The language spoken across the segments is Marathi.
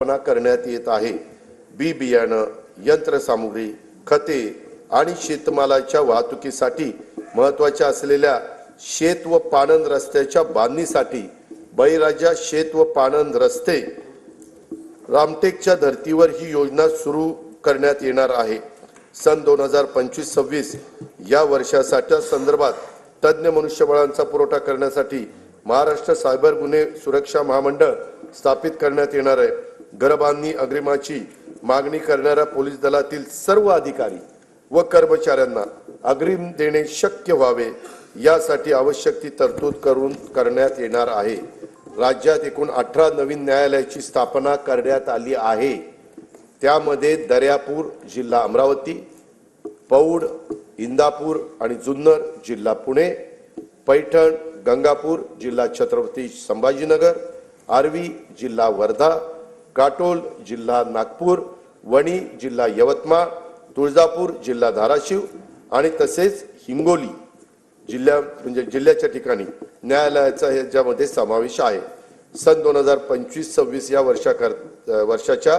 स्थापना करण्यात येत आहे. बी बियाणं यंत्रसामुग्री खते आणि शेतमालाच्या वाहतुकीसाठी महत्त्वाच्या असलेल्या शेत व पाणंद रस्त्याच्या बांधणीसाठी बळीराजा शेत व पाणंद रस्ते रामटेकच्या धर्तीवर ही योजना सुरू करण्यात येणार आहे. सन दोन हजार पंचवीस सव्वीस या वर्षासाठी संदर्भात तज्ज्ञ मनुष्यबळांचा पुरवठा करण्यासाठी महाराष्ट्र सायबर गुन्हे सुरक्षा महामंडळ स्थापित करण्यात येणार आहे. गरबांनी अग्रिमाची मागणी करणाऱ्या पोलीस दलातील सर्व अधिकारी व कर्मचाऱ्यांना अग्रिम देणे शक्य व्हावे यासाठी आवश्यक ती तरतूद करून करण्यात येणार आहे. राज्यात एकूण अठरा नवीन न्यायालयाची स्थापना करण्यात आली आहे. त्यामध्ये दर्यापूर जिल्हा अमरावती पौड इंदापूर आणि जुन्नर जिल्हा पुणे पैठण गंगापूर जिल्हा छत्रपती संभाजीनगर आर्वी जिल्हा वर्धा काटोल जिल्हा नागपूर वणी जिल्हा यवतमाळ तुळजापूर जिल्हा धाराशिव आणि तसेच हिंगोली जिल्ह्या म्हणजे जिल्ह्याच्या ठिकाणी न्यायालयाचा ह्याच्यामध्ये समावेश आहे. सन दोन हजार पंचवीस सव्वीस या वर्षाकर वर्षाच्या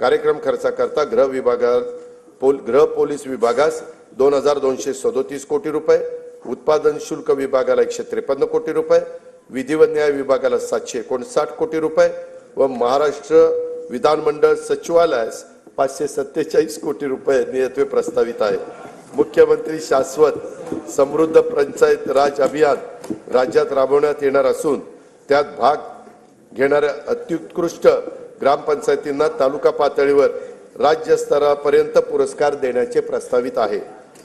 कार्यक्रम खर्चाकरता गृह विभागात पोल गृह पोलीस विभागास दोन हजार दोनशे सदोतीस कोटी रुपये उत्पादन शुल्क विभागाला एकशे त्रेपन्न कोटी रुपये विधी व न्याय विभागाला सातशे एकोणसाठ कोटी रुपये व महाराष्ट्र विधानमंडळ सचिवालयास पाचशे सत्तेचाळीस कोटी रुपये नियत्वे प्रस्तावित आहे. मुख्यमंत्री शाश्वत समृद्ध पंचायत राज अभियान राज्यात राबवण्यात येणार असून त्यात भाग घेणाऱ्या अत्युत्कृष्ट ग्रामपंचायतींना तालुका पातळीवर राज्य स्तरापर्यंत पुरस्कार देण्याचे प्रस्तावित आहे.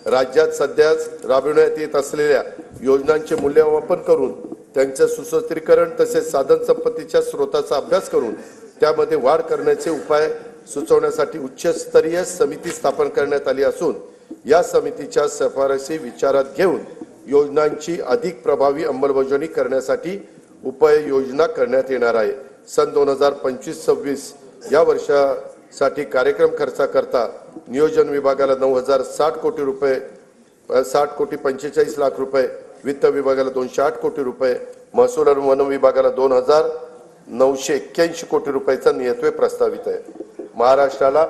राज्यात सध्या राबविण्यात येत असलेल्या योजनांचे मूल्यमापन करून त्यांचं सुसत्रीकरण तसेच साधन संपत्तीच्या स्रोताचा अभ्यास करून त्यामध्ये वाढ करण्याचे उपाय सुचवण्यासाठी उच्चस्तरीय समिती स्थापन करण्यात आली असून या समितीच्या शिफारसी विचारात घेऊन योजनांची अधिक प्रभावी अंमलबजावणी करण्यासाठी उपाययोजना करण्यात येणार आहे. सन दोन हजार पंचवीस सव्वीस या वर्षासाठी कार्यक्रम खर्चाकरता नियोजन विभागाला नऊ हजार साठ कोटी रुपये साठ कोटी पंचेचाळीस लाख रुपये वित्त विभागाला दोनशे आठ कोटी रुपये महसूल आणि वन विभागाला दोन हजार नऊशे एक्क्याऐंशी कोटी रुपयाचा नियत्वे प्रस्तावित आहे. महाराष्ट्राला